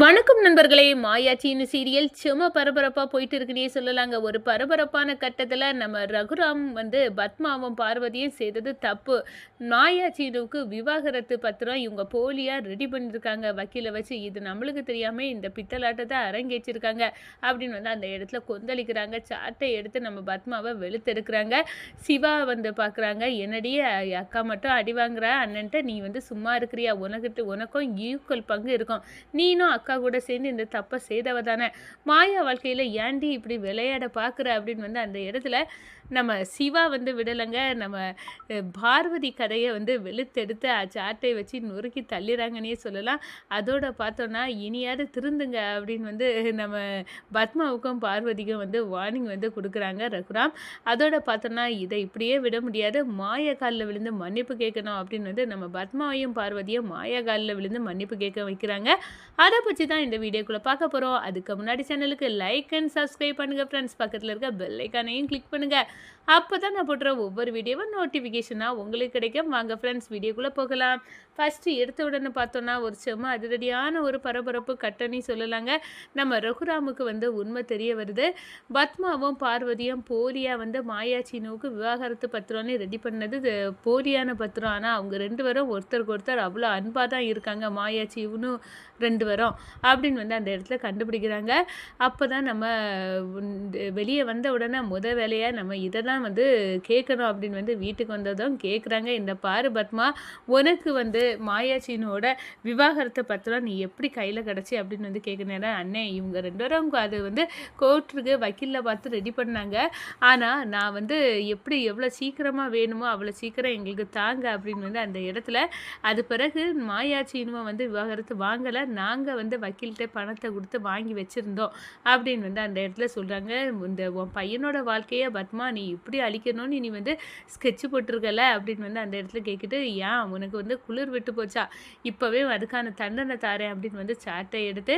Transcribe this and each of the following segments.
வணக்கம் நண்பர்களே. மாயாச்சின்னு சீரியல் செம பரபரப்பாக போயிட்டு இருக்குன்னே சொல்லலாங்க. ஒரு பரபரப்பான கட்டத்தில் நம்ம ரகுராம் வந்து பத்மாவும் பார்வதியும் செய்தது தப்பு. மாயாச்சீனுக்கு விவாகரத்து பத்திரம் இவங்க போலியாக ரெடி பண்ணியிருக்காங்க வக்கீலை வச்சு இது நம்மளுக்கு தெரியாமல் இந்த பித்தலாட்டத்தை அரங்கேற்றிருக்காங்க அப்படின்னு வந்து அந்த இடத்துல கொந்தளிக்கிறாங்க. சாட்டை எடுத்து நம்ம பத்மாவை வெளுத்தெடுக்கிறாங்க. சிவா வந்து பார்க்குறாங்க என்னடியே அக்கா மட்டும் அடி வாங்குற அண்ணன்ட்ட நீ வந்து சும்மா இருக்கிறியா? உனக்கிட்ட உனக்கும் ஈக்குவல் பங்கு இருக்கும். நீனும் அக்கா கூட சேர்ந்து இந்த தப்பை செய்தவ தானே? மாயா வாழ்க்கையில் ஏண்டி இப்படி விளையாட பார்க்குற அப்படின்னு வந்து அந்த இடத்துல நம்ம சிவா வந்து விடலைங்க. நம்ம பார்வதி கதையை வந்து வெளுத்தெடுத்து சாட்டை வச்சு நொறுக்கி தள்ளிறாங்கன்னே சொல்லலாம். அதோட பார்த்தோன்னா இனியாவது திருந்துங்க அப்படின்னு வந்து நம்ம பத்மாவுக்கும் பார்வதிக்கும் வந்து வார்னிங் வந்து கொடுக்குறாங்க ரகுராம். அதோட பார்த்தோன்னா இதை இப்படியே விட முடியாது. மாயா காலில் விழுந்து மன்னிப்பு கேட்கணும் அப்படின்னு வந்து நம்ம பத்மாவையும் பார்வதியும் மாயா காலில் விழுந்து மன்னிப்பு கேட்க வைக்கிறாங்க. அதை வச்சு தான் இந்த வீடியோக்குள்ளே பார்க்க போகிறோம் அதுக்கு முன்னாடி சேனலுக்கு லைக் அண்ட் சப்ஸ்கிரைப் பண்ணுங்கள் ஃப்ரெண்ட்ஸ் பக்கத்தில் இருக்க பெல் ஐக்கானையும் கிளிக் பண்ணுங்கள் அப்போ தான் நான் போடுற ஒவ்வொரு வீடியோவும் நோட்டிஃபிகேஷனாக உங்களுக்கு கிடைக்கும். வாங்க ஃப்ரெண்ட்ஸ் வீடியோக்குள்ளே போகலாம். ஃபஸ்ட்டு எடுத்த உடனே பார்த்தோன்னா ஒரு செம்ம அதிரடியான ஒரு பரபரப்பு கட்டணி சொல்லலாங்க. நம்ம ரகுராமுக்கு வந்து உண்மை தெரிய வருது. பத்மாவும் பார்வதியும் போலியாக வந்து மாயாச்சினுவுக்கு விவாகரத்து பத்திரம்னு ரெடி பண்ணது போலியான பத்திரம். ஆனால் அவங்க ரெண்டு பேரும் ஒருத்தருக்கு ஒருத்தர் அவ்வளோ அன்பாக தான் இருக்காங்க. மாயாச்சிவனும் ரெண்டு பேரும் அப்படின்னு வந்து அந்த இடத்துல கண்டுபிடிக்கிறாங்க. அப்போ தான் நம்ம வெளியே வந்த உடனே முத வேலையாக நம்ம இதை தான் வந்து கேட்கணும் அப்படின்னு வந்து வீட்டுக்கு வந்ததும் கேட்குறாங்க. இந்த பாரு பத்மா உனக்கு வந்து மாயாச்சினோட விவாகரத்தை பத்திரம் நீ எப்படி கையில் கிடச்சி அப்படின்னு வந்து கேட்குறேன். அண்ணே இவங்க ரெண்டு பேரும் அது வந்து கோர்ட்டுக்கு வக்கீலில் பார்த்து ரெடி பண்ணாங்க. ஆனால் நான் வந்து எப்படி எவ்வளோ சீக்கிரமாக வேணுமோ அவ்வளோ சீக்கிரம் எங்களுக்கு தாங்க அப்படின்னு வந்து அந்த இடத்துல அது பிறகு மாயாச்சினுவை வந்து விவாகரத்து வாங்கலை. நாங்கள் வந்து வக்கீல்கிட்ட பணத்தை கொடுத்து வாங்கி வச்சுருந்தோம் அப்படின்னு வந்து அந்த இடத்துல சொல்கிறாங்க இந்த உன் பையனோட வாழ்க்கையை பத்மா நீ எப்படி அழிக்கணும்னு நீ வந்து ஸ்கெட்ச் போட்டிருக்கல அப்படின்னு வந்து அந்த இடத்துல கேட்கிட்டு ஏன் உனக்கு வந்து குளிர் விட்டு போச்சா? இப்போவே அதுக்கான தண்டனை தாரேன் அப்படின்னு வந்து சாட்டை எடுத்து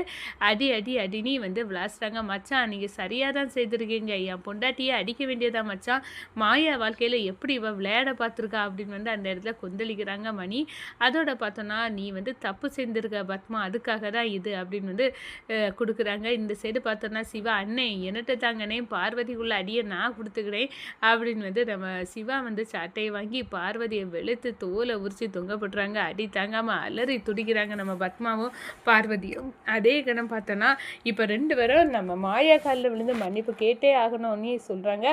அடி அடி அடினி வந்து விளாசுறாங்க மச்சான். நீங்கள் சரியாக தான் செய்திருக்கீங்க. என் பொண்டாட்டியை அடிக்க வேண்டியதா மச்சான்? மாயா வாழ்க்கையில் எப்படி இவள் விளையாட பார்த்துருக்கா? அப்படின்னு வந்து அந்த இடத்துல கொந்தளிக்கிறாங்க மணி. அதோட பார்த்தோன்னா நீ வந்து தப்பு செஞ்சுருக்க பத்மா. அதுக்காக தான் இது அப்படின்னு வந்து கொடுக்குறாங்க. இந்த சைடு பார்த்தோன்னா சிவா அண்ணே என்னட்ட தாங்கண்ணே. பார்வதிக்குள்ள அடியை நான் கொடுத்துக்கிறேன். அப்படின்னு வந்து நம்ம சிவா வந்து சட்டையை வாங்கி பார்வதியை வெளுத்து தோலை உரிச்சு தொங்க போட்டுறாங்க. அடி தாங்காமல் அலறி துடிக்கிறாங்க நம்ம பத்மாவும் பார்வதியும். அதே கணம் பார்த்தோன்னா இப்போ ரெண்டு பேரும் நம்ம மாயா காலில் விழுந்து மன்னிப்பு கேட்டே ஆகணும்னு சொல்கிறாங்க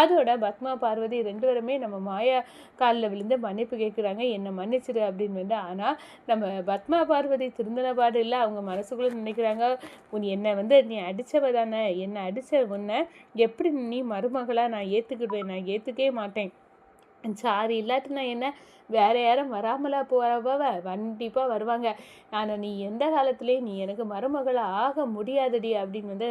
அதோட பத்மா பார்வதி ரெண்டு பேருமே நம்ம மாயா காலில் விழுந்து மன்னிப்பு கேட்குறாங்க. என்னை மன்னிச்சிரு அப்படின்னு வந்து ஆனால் நம்ம பத்மா பார்வதி திருந்தின பாடு இல்லை. அவங்க மனசுக்குள்ளே நினைக்கிறாங்க உன் என்னை வந்து நீ அடித்தவ தானே? என்னை அடித்த உன்னை எப்படி நீ மருமகளாக நான் ஏற்றுக்கிடுவேன் நான் ஏற்றுக்கவே மாட்டேன். சாரி இல்லாட்டி நான் என்ன? வேறு யாரும் வராமலா போகிறவ கண்டிப்பாக வருவாங்க. ஆனால் நீ எந்த காலத்துலேயும் நீ எனக்கு மருமகளாக ஆக முடியாதடி அப்படின்னு வந்து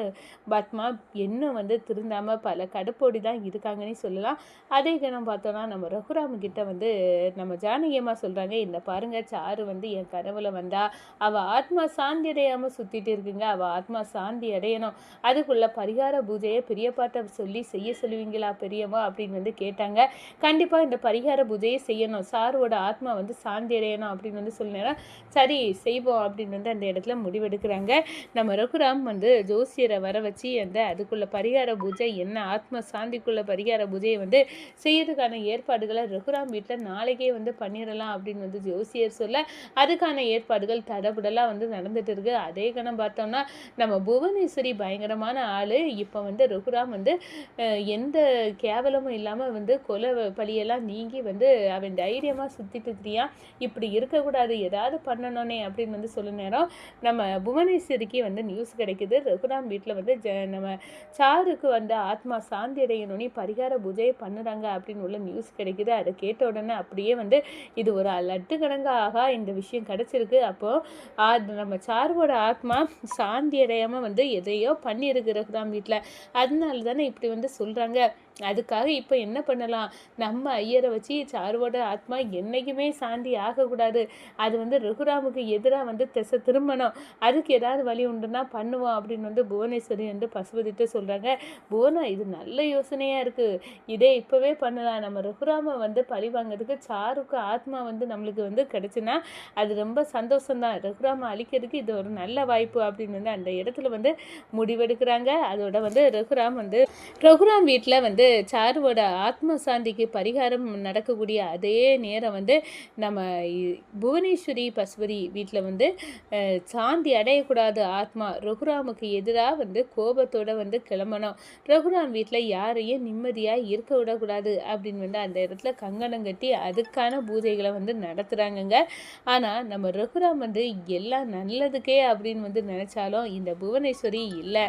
பத்மா இன்னும் வந்து திருந்தாமல் பல கடுப்போடி தான் இருக்காங்கன்னு சொல்லலாம். அதே கணம் பார்த்தோன்னா நம்ம ரகுராம கிட்ட வந்து நம்ம ஜானகியம்மா சொல்கிறாங்க இந்த பாருங்க சாரு வந்து என் கனவுல வந்தா அவள் ஆத்மா சாந்தி அடையாமல் சுற்றிட்டு இருக்குங்க அவள் ஆத்மா சாந்தி அடையணும். அதுக்குள்ள பரிகார பூஜையை பெரியப்பாட்ட சொல்லி செய்ய சொல்லுவீங்களா பெரியம்மா? அப்படின்னு வந்து கேட்டாங்க. கண்டிப்பாக இந்த பரிகார பூஜையை செய்யணும். சாருவோட ஆத்மா வந்து சாந்தி அடையணும் அப்படின்னு வந்து சொல்லினேன் சரி செய்வோம் அப்படின்னு வந்து அந்த இடத்துல முடிவெடுக்கிறாங்க. நம்ம ரகுராம் வந்து ஜோசியரை வர வச்சு அந்த அதுக்குள்ள பரிகார பூஜை என்ன ஆத்மா சாந்திக்குள்ள பரிகார பூஜையை வந்து செய்யறதுக்கான ஏற்பாடுகளை ரகுராம் வீட்டில் நாளைக்கே வந்து பண்ணிடலாம் அப்படின்னு வந்து ஜோசியர் சொல்ல அதுக்கான ஏற்பாடுகள் தடபுடலாக வந்து நடந்துட்டு இருக்கு. அதே கணம் பார்த்தோம்னா நம்ம புவனேஸ்வரி பயங்கரமான ஆள். இப்போ வந்து ரகுராம் வந்து எந்த கேவலமும் இல்லாமல் வந்து கொலை பழியெல்லாம் நீங்கி வந்து அவன் தைரியம் தைரியமாக சுற்றிட்டு திரியான் இப்படி இருக்கக்கூடாது. ஏதாவது பண்ணணும்னே அப்படின்னு வந்து சொல்ல நேரம் நம்ம புவனேஸ்வரிக்கு வந்து நியூஸ் கிடைக்குது. ரகுராம் வீட்டில் வந்து ஜ நம்ம சாருக்கு வந்து ஆத்மா சாந்தி அடையணும்னு பரிகார பூஜையை பண்ணுறாங்க அப்படின்னு உள்ள நியூஸ் கிடைக்குது. அதை கேட்ட உடனே அப்படியே வந்து இது ஒரு லட்டு கணங்காக இந்த விஷயம் கிடச்சிருக்கு. அப்போது நம்ம சாருவோட ஆத்மா சாந்தி அடையாமல் வந்து எதையோ பண்ணியிருக்கு ரகுராம் வீட்டில் அதனால தானே இப்படி வந்து சொல்கிறாங்க அதுக்காக இப்போ என்ன பண்ணலாம்? நம்ம ஐயரை வச்சு சாருவோட ஆத்மா என்றைக்குமே சாந்தி ஆகக்கூடாது. அது வந்து ரகுராமுக்கு எதிராக வந்து திசை திரும்பணும். அதுக்கு ஏதாவது வழி உண்டுன்னா பண்ணுவோம் அப்படின்னு வந்து புவனேஸ்வரி வந்து பசுபதிட்டு சொல்கிறாங்க புவனா இது நல்ல யோசனையாக இருக்குது இதே இப்போவே பண்ணலாம். நம்ம ரகுராமை வந்து பழி வாங்குறதுக்கு சாருக்கு ஆத்மா வந்து நம்மளுக்கு வந்து கிடச்சுன்னா அது ரொம்ப சந்தோஷம்தான். ரகுராமை அழிக்கிறதுக்கு இது ஒரு நல்ல வாய்ப்பு அப்படின்னு வந்து அந்த இடத்துல வந்து முடிவெடுக்கிறாங்க. அதோட வந்து ரகுராம் வந்து ரகுராம் வீட்டில் வந்து சாருவோட ஆத்ம சாந்திக்கு பரிகாரம் நடக்கக்கூடிய அதே நேரம் நேரம் வந்து நம்ம புவனேஸ்வரி பசுபதி வீட்டில் வந்து சாந்தி அடையக்கூடாது ஆத்மா. ரகுராமுக்கு எதிராக வந்து கோபத்தோடு வந்து கிளம்பணும். ரகுராம் வீட்டில் யாரையும் நிம்மதியாக இருக்க விடக்கூடாது அப்படின்னு வந்து அந்த இடத்துல கங்கணம் கட்டி அதுக்கான பூஜைகளை வந்து நடத்துகிறாங்கங்க ஆனால் நம்ம ரகுராம் வந்து எல்லாம் நல்லதுக்கே அப்படின்னு வந்து நினச்சாலும் இந்த புவனேஸ்வரி இல்லை.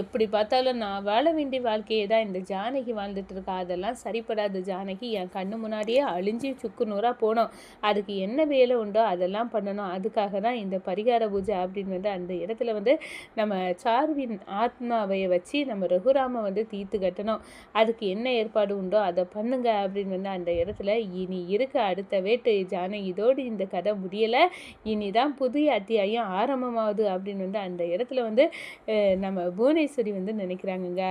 எப்படி பார்த்தாலும் நான் வாழ வேண்டிய வாழ்க்கையை தான் இந்த ஜானகி வாழ்ந்துட்டு இருக்கா. அதெல்லாம் சரிப்படாது ஜானகி. என் கண்ணு முன்னாடியே அழிஞ்சு சுக்கு நூறாக போனோம். அதுக்கு என்ன வேலை உண்டோ அதெல்லாம் பண்ணணும். அதுக்காக தான் இந்த பரிகார பூஜை அப்படின்னு வந்து அந்த இடத்துல வந்து நம்ம சார்வின் ஆத்மாவையை வச்சு நம்ம ரகுராம வந்து தீர்த்து கட்டணும். அதுக்கு என்ன ஏற்பாடு உண்டோ அதை பண்ணுங்க அப்படின்னு வந்து அந்த இடத்துல இனி இருக்க அடுத்த வேட்டு ஜானை இதோடு இந்த கதை முடியலை. இனிதான் புதிய அத்தியாயம் ஆரம்பமாகுது அப்படின்னு வந்து அந்த இடத்துல வந்து நம்ம புவனேஸ்வரி வந்து நினைக்கிறாங்கங்க.